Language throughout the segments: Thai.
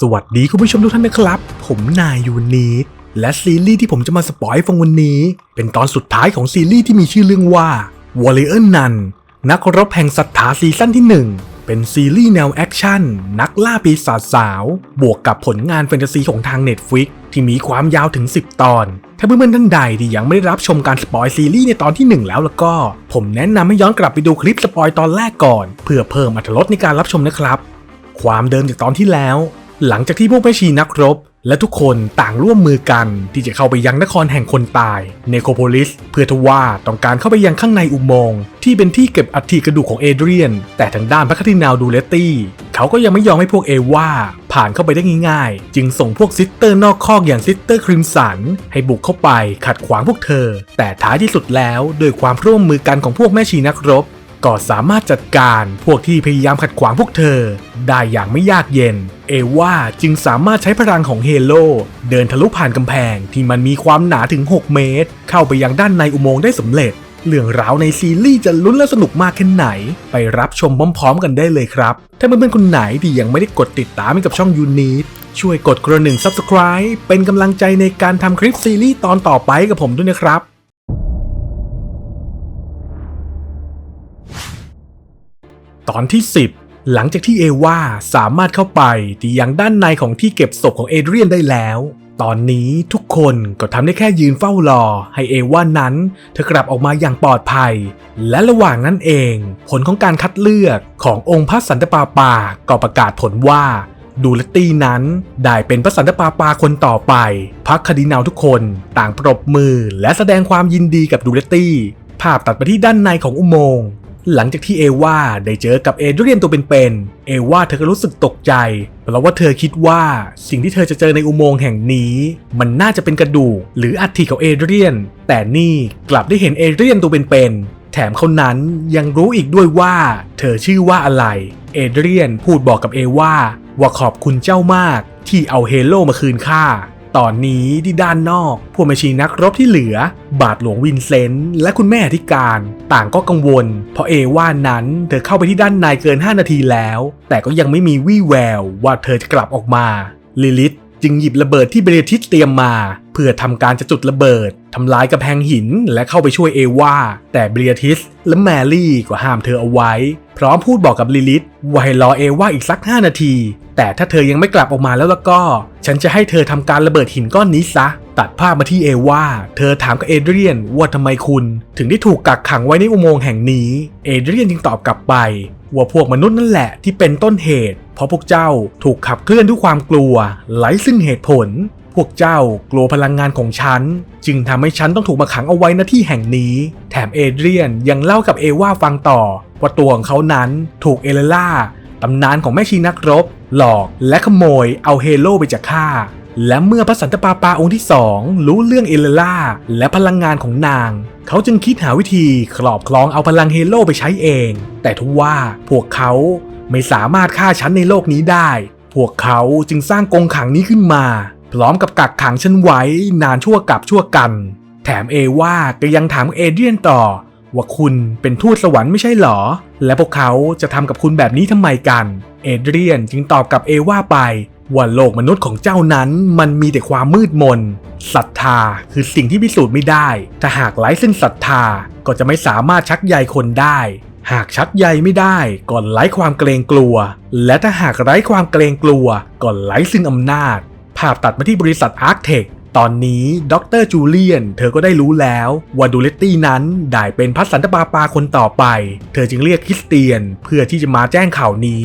สวัสดีคุณผู้ชมทุกท่านนะครับ ผมนายยูนีและซีรีส์ที่ผมจะมาสปอยให้ฟังวันนี้ เป็นตอนสุดท้ายของซีรีส์ที่มีชื่อเรื่องว่า Warrior Nun นักรบแห่งศรัทธาซีซั่นที่ 1 เป็นซีรีส์แนวแอคชั่น นักล่าปีศาจสาว บวกกับผลงานแฟนตาซีของทาง Netflix ที่มีความยาวถึง 10 ตอน ถ้าเพื่อนๆท่านใดที่ยังไม่ได้รับชมการสปอยซีรีส์ในตอนที่ 1 แล้วแล้วก็ ผมแนะนำให้ย้อนกลับไปดูคลิปสปอยตอนแรกก่อน เพื่อเพิ่มอรรถรสในการรับชมนะครับ ความเดิมจากตอนที่แล้ว หลังจากที่พวกแม่ชีนักรบ และทุกคนต่างร่วมมือกัน ที่จะเข้าไปยังนครแห่งคนตายเนโคโพลิส เพื่อทว่าต้องการเข้าไปยังข้างในอุโมงค์ที่เป็นที่เก็บอัฐิกระดูกของเอเดรียน แต่ทางด้านพระคาตินาวดูเลตตี้ เขาก็ยังไม่ยอมให้พวกเอว่าผ่านเข้าไปได้ง่ายๆ จึงส่งพวกซิสเตอร์นอกคอกอย่างซิสเตอร์คริมสันให้บุกเข้าไปขัดขวางพวกเธอ แต่ท้ายที่สุดแล้วโดยความร่วมมือกันของพวกแม่ชีนักรบ ก็สามารถจัดการพวกที่พยายามขัดขวางพวกเธอ ได้อย่างไม่ยากเย็น เอว่าจึงสามารถใช้พลังของเฮโลเดินทะลุผ่านกำแพงที่มันมีความหนาถึง 6 เมตร เข้าไปยังด้านในอุโมงค์ได้สำเร็จ เรื่องราวในซีรีส์จะลุ้นและสนุกมากแค่ไหน ไปรับชมพร้อมๆกันได้เลยครับ ถ้าเพื่อนๆคนไหนที่ยังไม่ได้กดติดตามให้กับช่องยูนีช่วยกดกระหนึ่ง Subscribe เป็นกำลังใจในการทำคลิปซีรีส์ตอนต่อไปกับผมด้วยนะครับ ตอนที่ 10 หลังจากที่เอวาสามารถเข้าไปที่ยังด้านในของที่เก็บศพของเอเดรียนได้แล้ว ตอนนี้ทุกคนก็ทำได้แค่ยืนเฝ้ารอ ให้เอวานั้นเธอกลับออกมาอย่างปลอดภัย และระหว่างนั้นเอง ผลของการคัดเลือกขององค์พระสันตะปาปาก็ประกาศผลว่าดูลตี้นั้นได้เป็นพระสันตะปาปาคนต่อไปพักคดีนาวทุกคนต่างปรบมือและแสดงความยินดีกับดูลตี้ ภาพตัดไปที่ด้านในของอุโมงค์ หลังจากที่เอวาได้เจอกับเอเดรียนตัวเป็นๆ เอวาเธอก็รู้สึกตกใจ เพราะว่าเธอคิดว่าสิ่งที่เธอจะเจอในอุโมงค์แห่งนี้ มันน่าจะเป็นกระดูกหรืออัฐิของเอเดรียน แต่นี่กลับได้เห็นเอเดรียนตัวเป็นๆ แถมเขานั้นยังรู้อีกด้วยว่าเธอชื่อว่าอะไร เอเดรียนพูดบอกกับเอวาว่าขอบคุณเจ้ามากที่เอาเฮโลมาคืนข้า ตอนนี้ที่ด้านนอก พวกแมชีนักรบที่เหลือ บาทหลวงวินเซนต์และคุณแม่อธิการ ต่างก็กังวล เพราะเอว่านั้นเธอเข้าไปที่ด้านในเกิน 5 นาทีแล้ว แต่ก็ยังไม่มีวี่แววว่าเธอจะกลับออกมาลิลิธ จึงหยิบระเบิดที่เบรทิสเตรียมมา เพื่อทำการจะจุดระเบิดทำลายกระแพงหินและเข้าไปช่วยเอวาแต่เบรทิสและแมรี่ก็ห้ามเธอเอาไว้ พร้อมพูดบอกกับลิลิธว่าให้รอเอวาอีกสัก 5 นาที แต่ถ้าเธอยังไม่กลับออกมาแล้วล้วก็ ฉันจะให้เธอทำการระเบิดหินก้อนนี้ซะตัดภาพมาที่เอวา เธอถามกับเอเดรียนว่าทำไมคุณ ถึงได้ถูกกักขังไว้ในอุโมงค์แห่งนี้ เอเดรียนจึงตอบกลับไป ว่าพวกมนุษย์นั่นแหละที่เป็นต้นเหตุ เพราะพวกเจ้าถูกขับเคลื่อนด้วยความกลัวไร้ซึ่งเหตุผล พวกเจ้ากลัวพลังงานของฉัน จึงทำให้ฉันต้องถูกมาขังเอาไว้ณที่แห่งนี้ แถมเอเดรียนยังเล่ากับเอว่าฟังต่อ ว่าตัวของเขานั้นถูกเอเลล่าตำนานของแม่ชีนักรบ หลอกและขโมยเอาเฮโลไปจากข้า และเมื่อพระสันตะปาปาองค์ที่สองรู้เรื่องเอเลล่าและพลังงานของนาง เขาจึงคิดหาวิธีครอบครองเอาพลังเฮโลไปใช้เอง แต่ทว่าพวกเขาไม่สามารถฆ่าฉันในโลกนี้ได้ พวกเขาจึงสร้างกงขังนี้ขึ้นมา พร้อมกับกักขังฉันไว้นานชั่วกับชั่วกัน แถมเอว่าก็ยังถามเอเดียนต่อ ว่าคุณเป็นทูตสวรรค์ไม่ใช่หรอ และพวกเขาจะทำกับคุณแบบนี้ทำไมกัน เอเดรียนจึงตอบกับเอว่าไป ว่าโลกมนุษย์ของเจ้านั้นมันมีแต่ความมืดมนศรัทธาคือสิ่งที่พิสูจน์ไม่ได้ ถ้าหากไร้ซึ่งศรัทธาก็จะไม่สามารถชักใยคนได้ หากชักใยไม่ได้ก่อนไร้ความเกรงกลัว และถ้าหากไร้ความเกรงกลัวก่อนไร้ซึ่งอำนาจ ภาพตัดมาที่บริษัทอาร์คเทคตอนนี้ดรจูเลียน เธอก็ได้รู้แล้วว่าดูเลตตี้นั้นได้เป็นพัสสันตปาปาคนต่อไป เธอจึงเรียกคริสเตียน เพื่อที่จะมาแจ้งข่าวนี้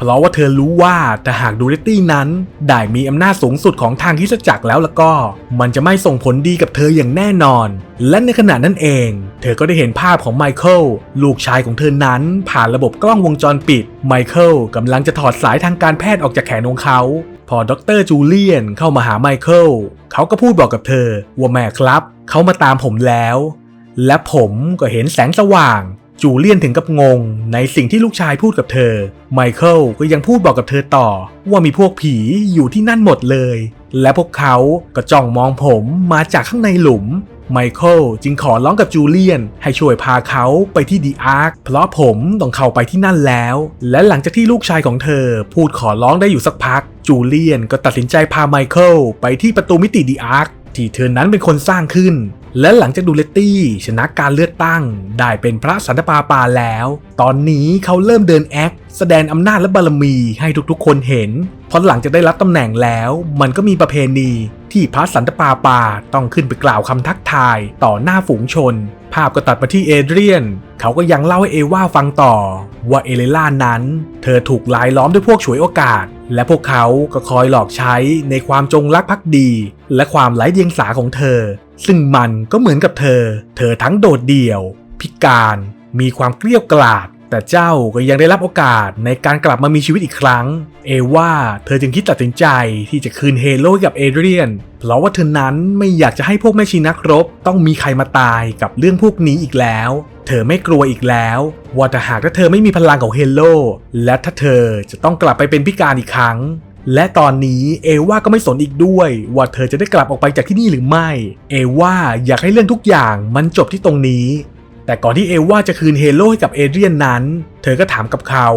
เพราะว่าเธอรู้ว่าถ้าหากดูเลตตี้นั้น ได้มีอำนาจสูงสุดของทางคริสตจักรแล้วแล้วก็ มันจะไม่ส่งผลดีกับเธออย่างแน่นอน และในขณะนั้นเอง เธอก็ได้เห็นภาพของไมเคิลลูกชายของเธอนั้นผ่านระบบกล้องวงจรปิด ไมเคิลกำลังจะถอดสายทางการแพทย์ออกจากแขนของเขา พอดรจูเลียนเข้ามาหาไมเคิลเขาก็พูดบอกกับเธอว่าแม่ครับ เขามาตามผมแล้ว และผมก็เห็นแสงสว่าง จูเลียนถึงกับงง ในสิ่งที่ลูกชายพูดกับเธอ ไมเคิลก็ยังพูดบอกกับเธอต่อ ว่ามีพวกผีอยู่ที่นั่นหมดเลย และพวกเขาก็จ้องมองผมมาจากข้างในหลุม ไมเคิลจึงขอร้องกับจูเลียน ให้ช่วยพาเขาไปที่ดีอาร์คเพราะผมต้องเข้าไปที่นั่นแล้ว และหลังจากที่ลูกชายของเธอ พูดขอร้องได้อยู่สักพัก จูเลียนก็ตัดสินใจพาไมเคิลไปที่ประตูมิติดีอาร์คที่เธอนั้นเป็นคนสร้างขึ้น และหลังจากดูเลตตี้ชนะการเลือกตั้ง ได้เป็นพระสันตปาปาแล้ว ตอนนี้เขาเริ่มเดินแอคแสดงอำนาจและบารมีให้ทุกๆคนเห็นเพราะหลังจากได้รับตำแหน่งแล้ว มันก็มีประเพณีที่พระสันตปาปาต้องขึ้นไปกล่าวคำทักทายต่อหน้าฝูงชน ภาพก็ตัดมาที่เอเดรียน เขาก็ยังเล่าให้เอว่าฟังต่อ ว่าเอเลล่านั้น เธอถูกลายล้อมด้วยพวกฉวยโอกาส และพวกเขาก็คอยหลอกใช้ในความจงรักภักดี และความไร้เดียงสาของเธอ ซึ่งมันก็เหมือนกับเธอ เธอทั้งโดดเดี่ยว พิการ มีความเกลี้ยกล่อมแต่เจ้าก็ยังได้รับโอกาสในการกลับมามีชีวิตอีกครั้ง เอว่าเธอจึงคิดตัดสินใจที่จะคืนเฮโลให้กับเอเดรียน เพราะว่าเธอนั้นไม่อยากจะให้พวกแม่ชีนักรบ ต้องมีใครมาตายกับเรื่องพวกนี้อีกแล้ว เธอไม่กลัวอีกแล้ว ว่าแต่หากถ้าเธอไม่มีพลังของเฮโลและถ้าเธอจะต้องกลับไปเป็นพิการอีกครั้ง และตอนนี้เอว่าก็ไม่สนอีกด้วย ว่าเธอจะได้กลับออกไปจากที่นี่หรือไม่ เอว่าอยากให้เรื่องทุกอย่างมันจบที่ตรงนี้ แต่ก่อนที่เอว่าจะคืนเฮโลให้กับเอเดรียนนั้น เธอก็ถามกับเขา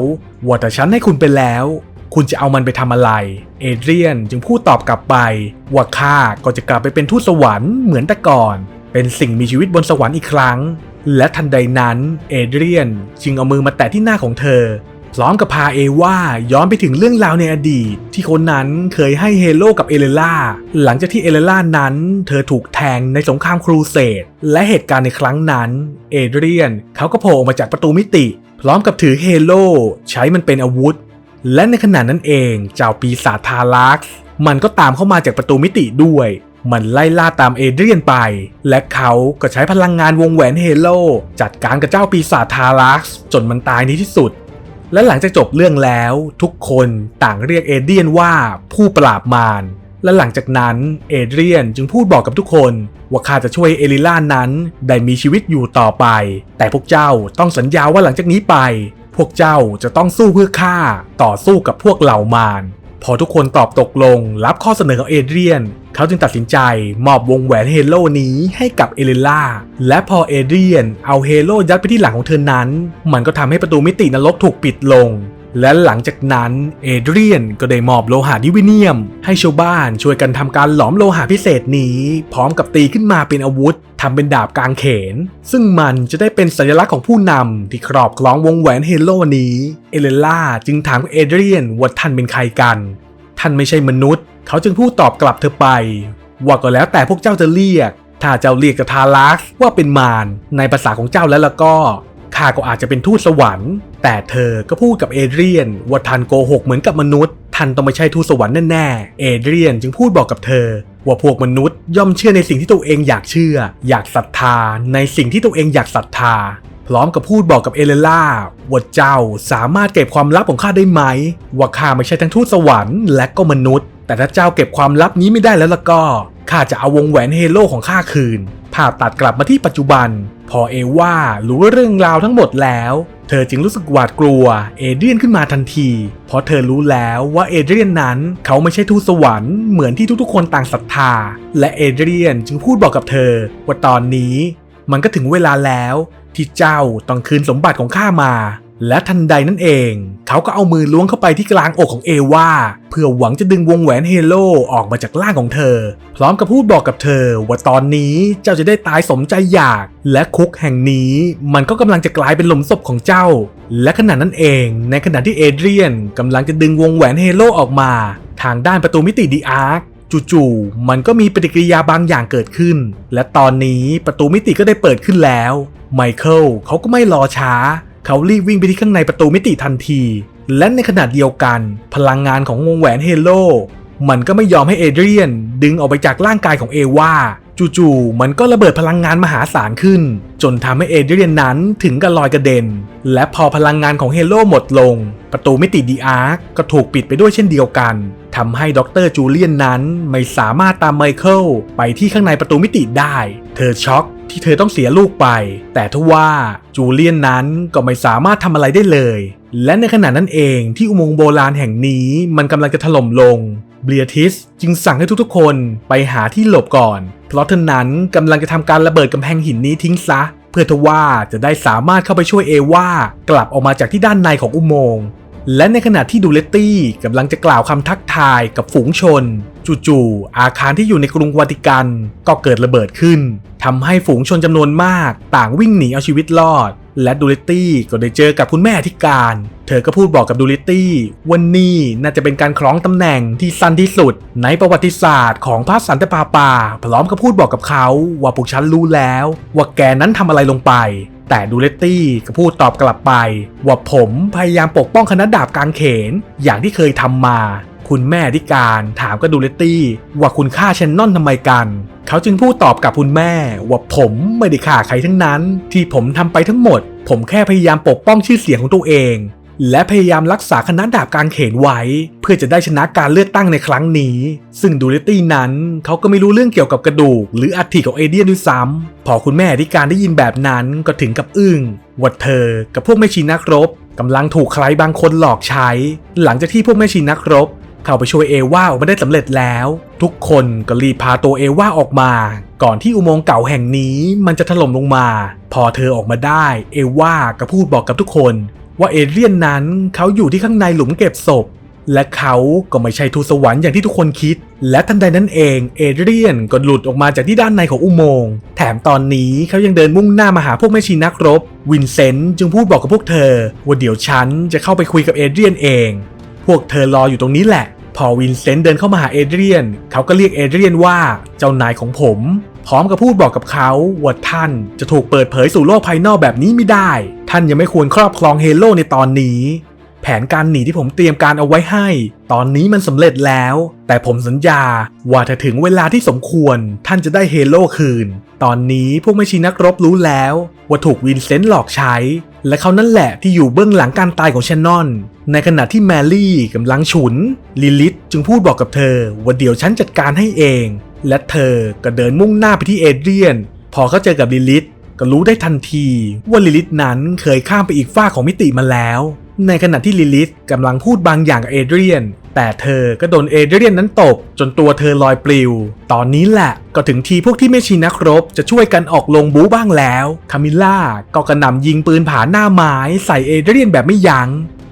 ว่าแต่ฉันให้คุณไปแล้ว คุณจะเอามันไปทำอะไร เอเดรียนจึงพูดตอบกลับไป ว่าข้าก็จะกลับไปเป็นทูตสวรรค์เหมือนแต่ก่อน เป็นสิ่งมีชีวิตบนสวรรค์อีกครั้ง และทันใดนั้นเอเดรียนจึงเอามือมาแตะที่หน้าของเธอ พร้อมกับพาเอว่าย้อนไปถึงเรื่องราวในอดีต ที่คนนั้นเคยให้เฮโลกับเอเลล่าหลังจากที่เอเลล่านั้นเธอถูกแทงในสงครามครูเสดและเหตุการณ์ในครั้งนั้น เอเดรียนเขาก็โผล่ออกมาจากประตูมิติ พร้อมกับถือเฮโลใช้มันเป็นอาวุธ และในขณะนั้นเองเจ้าปีศาจทารักซ์มันก็ตามเข้ามาจากประตูมิติด้วยมันไล่ล่าตามเอเดรียนไป และเขาก็ใช้พลังงานวงแหวนเฮโลจัดการกับเจ้าปีศาจทารักซ์จนมันตายในที่สุด และหลังจากจบเรื่องแล้วทุกคนต่างเรียกเอเดียนว่าผู้ปราบมารและหลังจากนั้นเอเดรียนจึงพูดบอกกับทุกคน ว่าข้าจะช่วยเอลิล่านั้นได้มีชีวิตอยู่ต่อไป แต่พวกเจ้าต้องสัญญาว่าหลังจากนี้ไป พวกเจ้าจะต้องสู้เพื่อข้าต่อสู้กับพวกเหล่ามาร พอทุกคนตอบตกลง รับข้อเสนอของเอเดรียน เขาจึงตัดสินใจมอบวงแหวนเฮโลนี้ให้กับเอลิล่า และพอเอเดรียนเอาเฮโลยัดไปที่หลังของเธอนั้น มันก็ทำให้ประตูมิตินรกถูกปิดลง และหลังจากนั้นเอเดรียนก็ได้มอบโลหะดิวิเนียม ให้ชาวบ้านช่วยกันทำการหลอมโลหะพิเศษนี้ พร้อมกับตีขึ้นมาเป็นอาวุธทำเป็นดาบกางเขน ซึ่งมันจะได้เป็นสัญลักษณ์ของผู้นำที่ครอบครองวงแหวนเฮโลนี้ เอเลล่าจึงถามเอเดรียนว่าท่านเป็นใครกัน ท่านไม่ใช่มนุษย์ เขาจึงพูดตอบกลับเธอไป ว่าก็แล้วแต่พวกเจ้าจะเรียก ถ้าเจ้าเรียกกับทารักว่าเป็นมารในภาษาของเจ้าแล้วละก็ ข้าก็อาจจะเป็นทูตสวรรค์ แต่เธอก็พูดกับเอเดรียนว่าท่านโกหกเหมือนกับมนุษย์ท่านต้องไม่ใช่ทูตสวรรค์แน่ๆ เอเดรียนจึงพูดบอกกับเธอ ว่าพวกมนุษย์ย่อมเชื่อในสิ่งที่ตัวเองอยากเชื่อ อยากศรัทธา ในสิ่งที่ตัวเองอยากศรัทธา พร้อมกับพูดบอกกับเอเลล่าว่าเจ้าสามารถเก็บความลับของข้าได้ไหม ว่าข้าไม่ใช่ทั้งทูตสวรรค์และก็มนุษย์ แต่ถ้าเจ้าเก็บความลับนี้ไม่ได้แล้วล่ะก็ ข้าจะเอาวงแหวนเฮโลของข้าคืน ภาพตัดกลับมาที่ปัจจุบัน พอเอว่ารู้เรื่องราวทั้งหมดแล้ว เธอจึงรู้สึกหวาดกลัวเอเดรียนขึ้นมาทันที เพราะเธอรู้แล้วว่าเอเดรียนนั้นเขาไม่ใช่ทูตสวรรค์เหมือนที่ทุกๆคนต่างศรัทธา และเอเดรียนจึงพูดบอกกับเธอ ว่าตอนนี้ มันก็ถึงเวลาแล้ว ที่เจ้าต้องคืนสมบัติของข้ามา และทันใดนั่นเอง เขาก็เอามือล้วงเข้าไปที่กลางอกของเอวาเพื่อหวังจะดึงวงแหวนเฮโลออกมาจากร่างของเธอ พร้อมกับพูดบอกกับเธอ ว่าตอนนี้เจ้าจะได้ตายสมใจอยาก และคุกแห่งนี้ มันก็กำลังจะกลายเป็นหลุมศพของเจ้า และขณะนั้นเอง ในขณะที่เอเดรียนกำลังจะดึงวงแหวนเฮโลออกมา ทางด้านประตูมิติดีอาร์คจู่ๆ มันก็มีปฏิกิริยาบางอย่างเกิดขึ้น และตอนนี้ประตูมิติก็ได้เปิดขึ้นแล้ว ไมเคิลเขาก็ไม่รอช้า เขารีบวิ่งไปที่ข้างในประตูมิติทันที และในขณะเดียวกัน พลังงานของวงแหวนเฮโลมันก็ไม่ยอมให้เอเดรียน ดึงออกไปจากร่างกายของเอวาจู่ๆมันก็ระเบิดพลังงานมหาศาลขึ้น จนทำให้เอเดรียนนั้นถึงกับลอยกระเด็น และพอพลังงานของเฮโลหมดลง ประตูมิติดีอาร์คก็ถูกปิดไปด้วยเช่นเดียวกันทำให้ดรจูเลียนนั้นไม่สามารถตามไมเคิลไปที่ข้างในประตูมิติได้ เธอช็อก ที่เธอต้องเสียลูกไป แต่ทว่าจูเลียนนั้นก็ไม่สามารถทำอะไรได้เลย และในขณะนั้นเองที่อุโมงค์โบราณแห่งนี้มันกำลังจะถล่มลงเบียทิสจึงสั่งให้ทุกๆคนไปหาที่หลบก่อน เพราะเธอนั้นกำลังจะทำการระเบิดกำแพงหินนี้ทิ้งซะ เพื่อทว่าจะได้สามารถเข้าไปช่วยเอว่ากลับออกมาจากที่ด้านในของอุโมงค์ และในขณะที่ดูเลตตี้กำลังจะกล่าวคำทักทายกับฝูงชน จู่ๆอาคารที่อยู่ในกรุงวาติกัน ก็เกิดระเบิดขึ้นทำให้ฝูงชนจำนวนมาก ต่างวิ่งหนีเอาชีวิตรอด และดูเลตตี้ก็ได้เจอกับคุณแม่ที่การ เธอก็พูดบอกกับดูเลตตี้ว่านี่น่าจะเป็นการคล้องตำแหน่งที่สั้นที่สุด ในประวัติศาสตร์ของพระสันตะปาปา พร้อมกับพูดบอกกับเขาว่าพวกฉันรู้แล้ว ว่าแกนั้นทำอะไรลงไป แต่ดูเลตตี้ก็พูดตอบกลับไป ว่าผมพยายามปกป้องคณะดาบกางเขน อย่างที่เคยทำมา คุณแม่ดิการถามก็ดูเลตตี้ ว่าคุณฆ่าเชนนอนทำไมกัน เขาจึงพูดตอบกับคุณแม่ ว่าผมไม่ได้ฆ่าใครทั้งนั้น ที่ผมทำไปทั้งหมด ผมแค่พยายามปกป้องชื่อเสียงของตัวเอง และพยายามรักษาคณะดาบการเขนไว้ เพื่อจะได้ชนะการเลือกตั้งในครั้งนี้ ซึ่งดูเลตตี้นั้นเขาก็ไม่รู้เรื่องเกี่ยวกับกระดูก หรืออัฐิของเอเดียนด้วยซ้ำพอคุณแม่ดิการได้ยินแบบนั้นก็ถึงกับอึ้งว่าเธอ กับพวกแม่ชีนักรบกำลังถูกใครบางคนหลอกใช้ หลังจากที่พวกแม่ชีนักรบเข้าไปช่วยเอว่าออกมาได้สำเร็จแล้ว ทุกคนก็รีบพาตัวเอว่าออกมา ก่อนที่อุโมงค์เก่าแห่งนี้มันจะถล่มลงมา พอเธอออกมาได้ เอว่าก็พูดบอกกับทุกคน ว่าเอเลียนนั้นเขาอยู่ที่ข้างในหลุมเก็บศพ และเขาก็ไม่ใช่ทูตสวรรค์อย่างที่ทุกคนคิด และทันใดนั้นเองเอเดรียนก็หลุดออกมาจากที่ด้านในของอุโมงค์แถมตอนนี้เขายังเดินมุ่งหน้ามาหาพวกแม่ชีนักรบ วินเซนต์จึงพูดบอกกับพวกเธอ ว่าเดี๋ยวฉันจะเข้าไปคุยกับเอเดรียนเอง พวกเธอรออยู่ตรงนี้แหละ พอวินเซนต์เดินเข้ามาหาเอเดรียนเขาก็เรียกเอเดรียนว่าเจ้านายของผม พร้อมกับพูดบอกกับเขาว่าท่านจะถูกเปิดเผยสู่โลกภายนอกแบบนี้ไม่ได้ ท่านยังไม่ควรครอบครองเฮโลในตอนนี้ แผนการหนีที่ผมเตรียมการเอาไว้ให้ ตอนนี้มันสำเร็จแล้ว แต่ผมสัญญาว่าถ้าถึงเวลาที่สมควร ท่านจะได้เฮโลคืน ตอนนี้พวกไม่ชีนักรบรู้แล้ว ว่าถูกวินเซนต์หลอกใช้ และเขานั่นแหละที่อยู่เบื้องหลังการตายของแชนนอน ในขณะที่แมรี่กำลังฉุน ลิลิธจึงพูดบอกกับเธอ ว่าเดี๋ยวฉันจัดการให้เอง และเธอก็เดินมุ่งหน้าไปที่เอเดรียน พอเขาเจอกับลิลิธ ก็รู้ได้ทันทีว่าลิลิธนั้นเคยข้ามไปอีกฝ้าของมิติมาแล้ว ในขณะที่ลิลิธกำลังพูดบางอย่างกับเอเดรียน แต่เธอก็โดนเอเดรียนนั้นตบจนตัวเธอลอยปลิว ตอนนี้แหละก็ถึงทีพวกที่ไม่ชีนักรบจะช่วยกันออกลงบู๊บ้างแล้วคามิล่าก็กระหน่ำยิงปืนผาหน้าไม้ใส่เอเดรียนแบบไม่ยัง้ง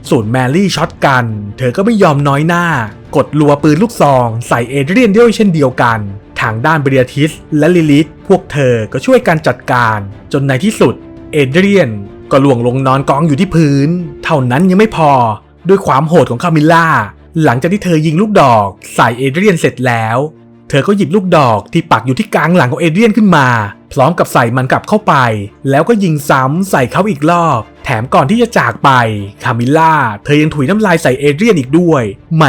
ส่วนแมรี่ช็อตกัน เธอก็ไม่ยอมน้อยหน้า กดรัวปืนลูกซอง ใส่เอเดรียนด้วยเช่นเดียวกัน ทางด้านเบรียทิสและลิลิธพวกเธอก็ช่วยกันจัดการจนในที่สุด เอเดรียนก็ล่วงลงนอนกองอยู่ที่พื้น เท่านั้นยังไม่พอด้วยความโหดของคามิล่า หลังจากที่เธอยิงลูกดอกใส่เอเดรียนเสร็จแล้ว เธอก็หยิบลูกดอกที่ปักอยู่ที่กลางหลังของเอเดรียนขึ้นมา พร้อมกับใส่มันกลับเข้าไป แล้วก็ยิงซ้ำใส่เขาอีกรอบ แถมก่อนที่จะจากไปคามิล่าเธอยังถุยน้ำลายใส่เอเดรียนอีกด้วยแหม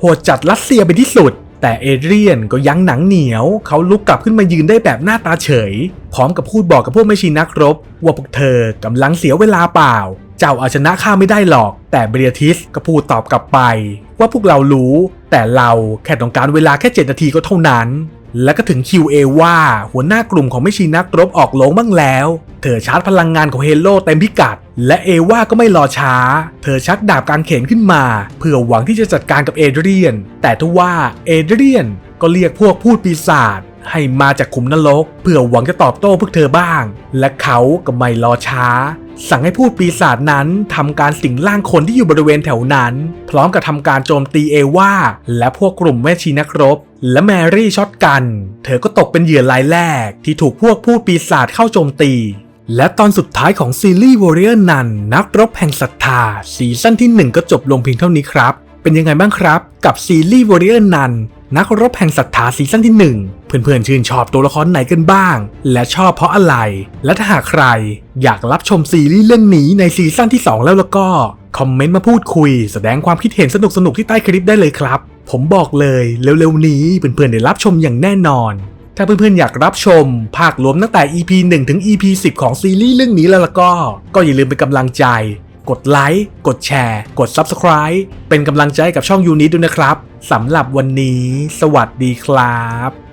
โหดจัดรัสเซียไปที่สุด แต่เอเดรียนก็ยั้งหนังเหนียว เขาลุกกลับขึ้นมายืนได้แบบหน้าตาเฉย พร้อมกับพูดบอกกับพวกไม่ชีนักรบ ว่าพวกเธอกำลังเสียเวลาเปล่า เจ้าอาชนะข้าไม่ได้หรอก แต่เบรียทิสก็พูดตอบกลับไป ว่าพวกเรารู้ แต่เราแค่ต้องการเวลาแค่ 7 นาทีก็เท่านั้น และก็ถึงคิวเอว่าหัวหน้ากลุ่มของไม่ชีนักรบออกโลงบ้างแล้ว เธอชาร์จพลังงานของเฮโลเต็มพิกัด และเอว่าก็ไม่รอช้า เธอชักดาบการเขนขึ้นมา เพื่อหวังที่จะจัดการกับเอเดรียน แต่ทว่าเอเดรียนก็เรียกพวกพูดปีศาจให้มาจากขุมนรก เพื่อหวังจะตอบโต้พวกเธอบ้าง และเขาก็ไม่รอช้า สั่งให้พูดปีศาจนั้นทำการสิงร่างคนที่อยู่บริเวณแถวนั้น พร้อมกับทำการโจมตีเอว่าและพวกกลุ่มแม่ชีนักรบ และแมรี่ช็อตกัน เธอก็ตกเป็นเหยื่อรายแรก ที่ถูกพวกพูดปีศาจเข้าโจมตี และตอนสุดท้ายของซีรีส์ Warrior นันนักรบแห่งศรัทธาซีซั่นที่ 1 ก็จบลงเพียงเท่านี้ครับ เป็นยังไงบ้างครับ กับซีรีส์ Warrior นันนักรบแห่งศรัทธาซีซั่นที่ 1 เพื่อนๆชื่นชอบตัวละครไหนกันบ้าง และชอบเพราะอะไร และถ้าหากใคร อยากรับชมซีรีส์เรื่องนี้ในซีซั่นที่ 2 แล้วแล้วก็ คอมเมนต์มาพูดคุย แสดงความคิดเห็นสนุกๆที่ใต้คลิปได้เลยครับ ผมบอกเลยเร็วๆนี้เพื่อนๆได้รับชมอย่างแน่นอน ถ้าเพื่อนๆอยากรับชม ภาครวมตั้งแต่ EP 1 ถึง EP 10 ของซีรีส์เรื่องนี้แล้วล่ะก็ ก็อย่าลืมเป็นกำลังใจ กดไลค์ กดแชร์ กด Subscribe เป็นกำลังใจกับช่องยูนิตด้วยนะครับสำหรับวันนี้ สวัสดีครับ